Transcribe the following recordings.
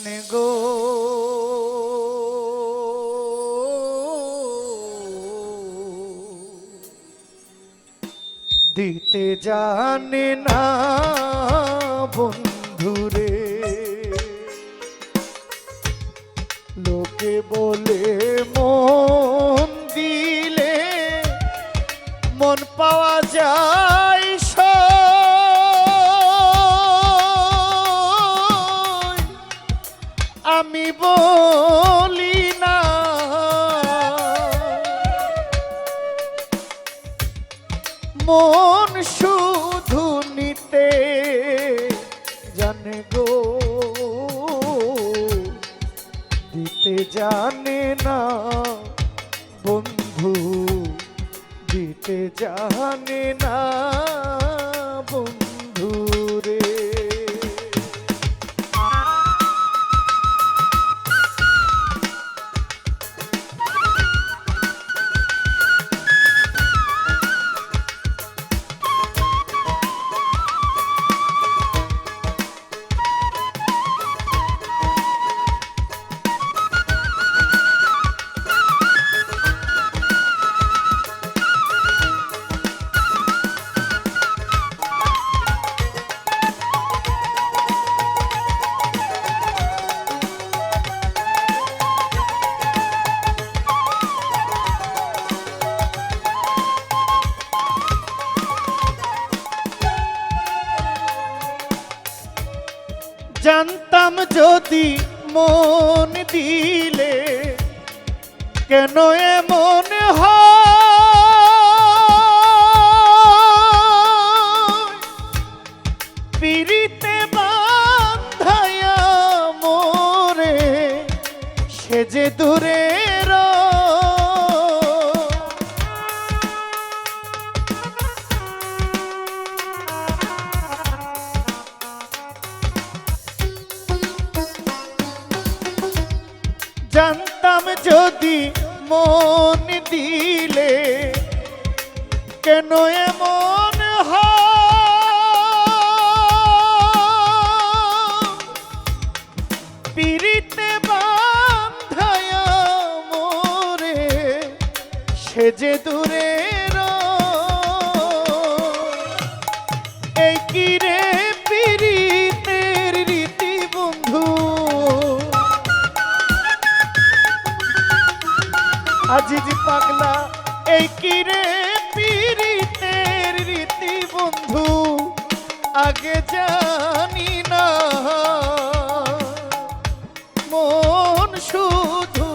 জানে গো দিতে জানে না বন্ধুরে লোকে বলে মন দিলে মন পাওয়া যায় শুধু নিতে জানে গো। দিতে জানে না বন্ধু দিতে জানে না জানতাম যদি মন দিলে কেন এমন পিড়িতে বান্ধায়া মোরে সে যে দূরে যদি মন দিলে কেন এমন? পিড়িতে বান্ধায়া মোরে সে যে দূরে আজিজি পাগলা, এই কি রে পীড়িতের রীতি বন্ধু? আগে জানি না। মন শুধু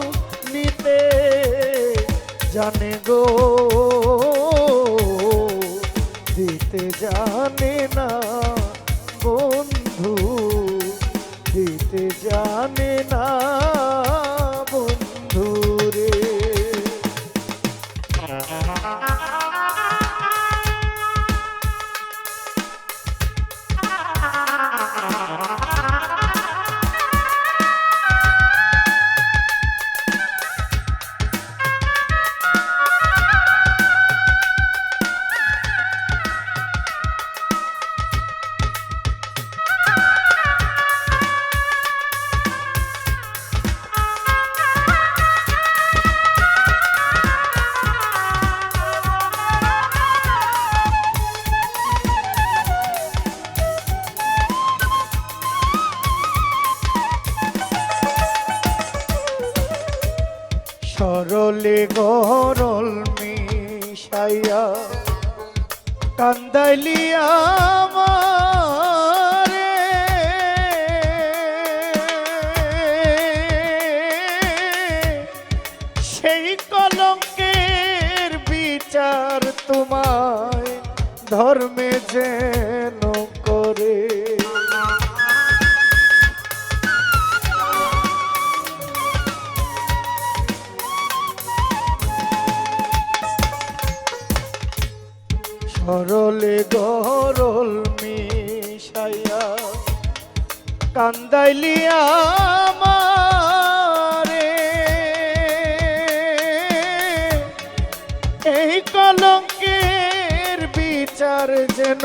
নিতে জানে গো, দিতে জানে না। কান্দাইলিয়া আমারে। এই কলঙ্কের বিচার যেন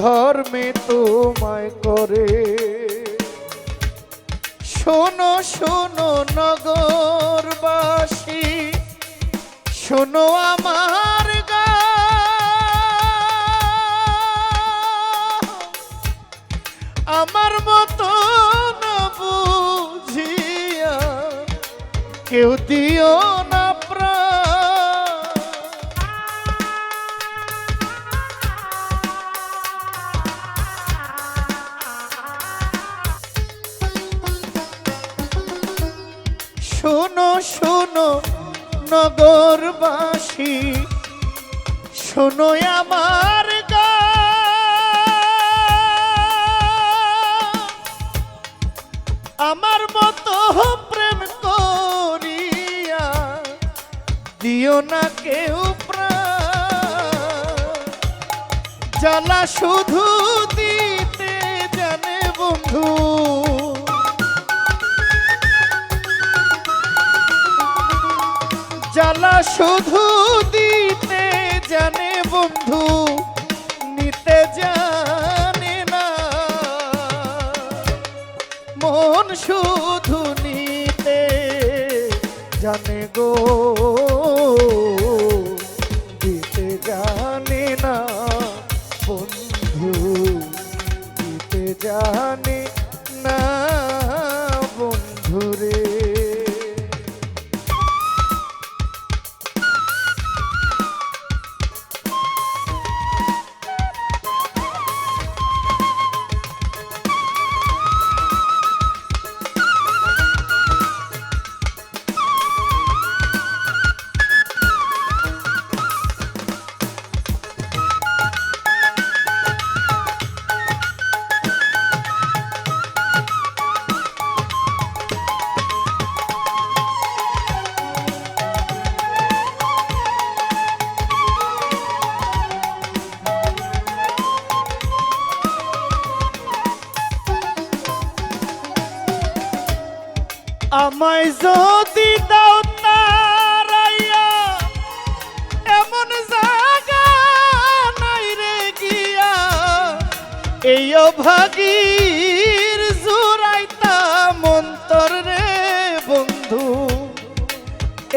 ধর্মে তোমায় করে। শোনো শোনো নগরবাসী শোনো আমার আমার মতো না বুঝিয়া কেউ দিও না শোনো শোনো নগরবাসী শোনো আমার আমার মতো প্রেম করিয়া দিও না কেউ জ্বালা শুধু দিতে জানে বন্ধু। জ্বালা শুধু দিতে জানে বন্ধু। মন শুধু নিতে জানে গো। দিতে জানে না বন্ধু দিতে জানে আমায় যদি দাও তারাইয়া, এমন জাগা নাই রে গিয়া। এই অভাগীর জোড়াইতা মন্তর রে বন্ধু,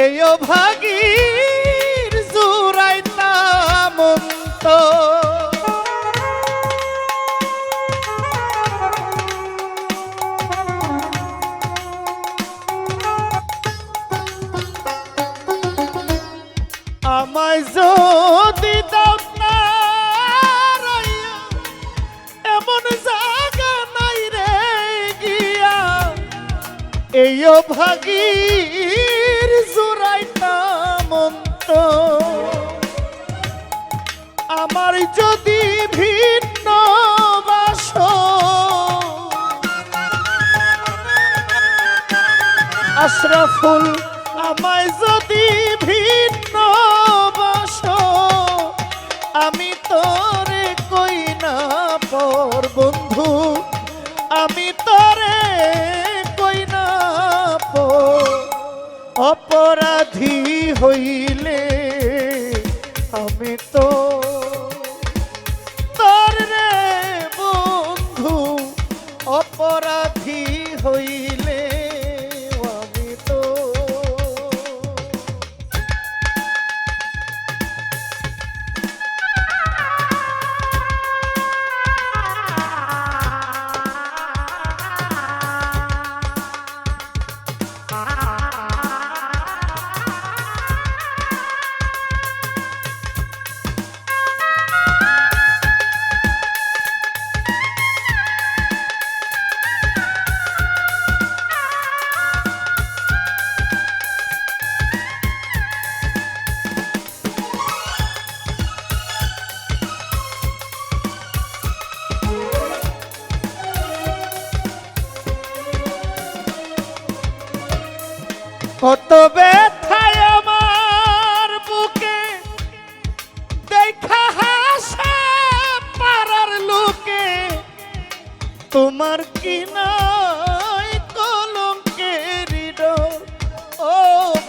এই অভাগীর ভাগির জোড়াইটা মন্ত আমার যদি ভিন্ন বাস আশরাফুল, আমায় যদি ভিন্ন বাস আমি তোরে কই না পর বন্ধু। আমি তোরে অপরাধী হইলে আমি তো কত ব্যথায় আমার বুকে। দেখা হাসা পারার লোকে। তোমার কি নাই কলমকে ও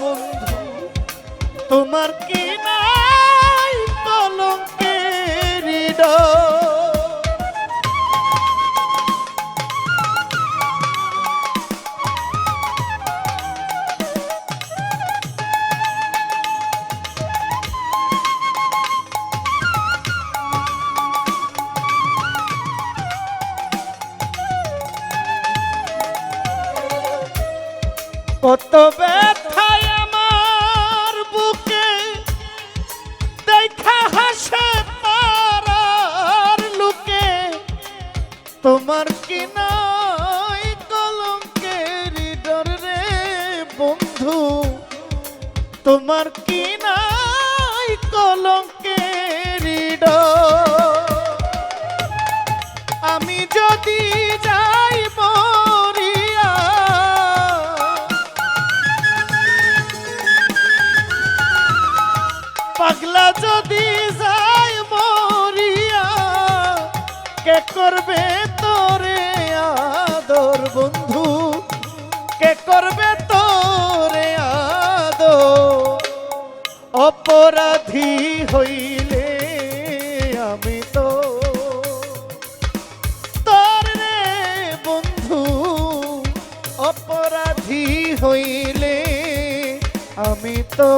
বন্ধু, তোমার কি নাই তোমার কি নাই কলঙ্কের আমি যদি যাই মরিয়া, পাগলা যদি যাই মরিয়া, কে করবে তোরে আদর বন্ধু? কে করবে অপরাধী হইলে আমি তো তোর রে বন্ধু অপরাধী হইলে আমি তো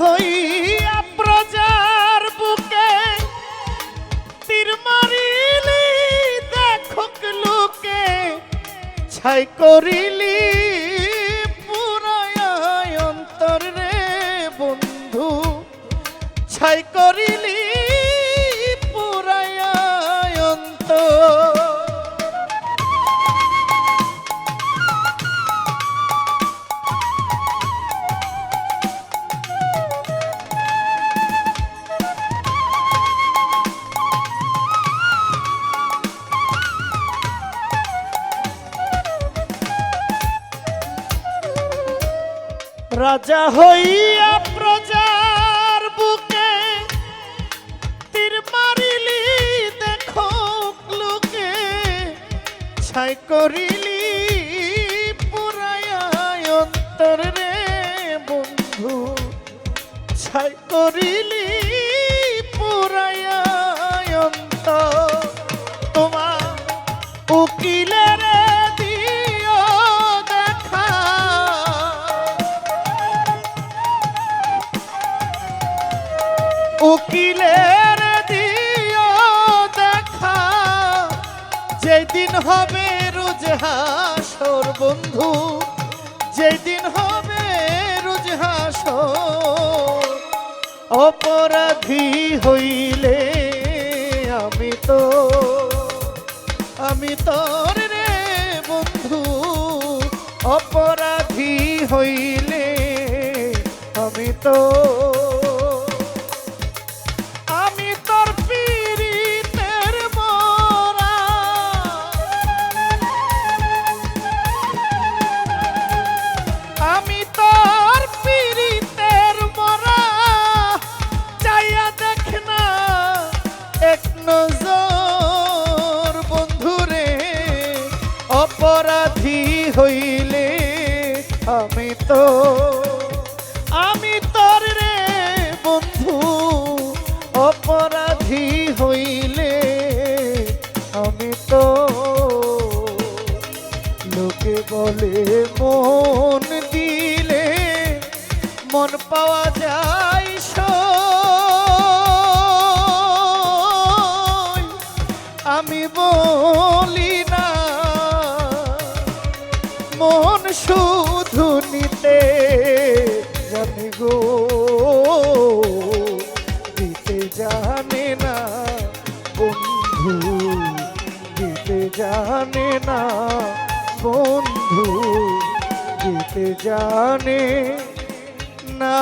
হইয়া প্রজার বুকে তীর মারিলি দেখুক লোকে ছাই করিলি রাজা হইয়া প্রজার বুকে তীর মারিলি, দেখো লোকে। ছাই করিলি পুরায় অন্তর রে বন্ধু। ছাই করিলি উকিলের দিও দেখা, যেদিন হবে রোজ হাসর বন্ধু, যেদিন হবে রোজ হাসর অপরাধী হইলে আমি তো, আমি তোর রে বন্ধু। অপরাধী হইলে আমি তো। বলে মন দিলে মন পাওয়া যায়। আমি বলি না, মন শুধু নিতে জানি গো, দিতে জানে না বন্ধু, দিতে জানে না জানে না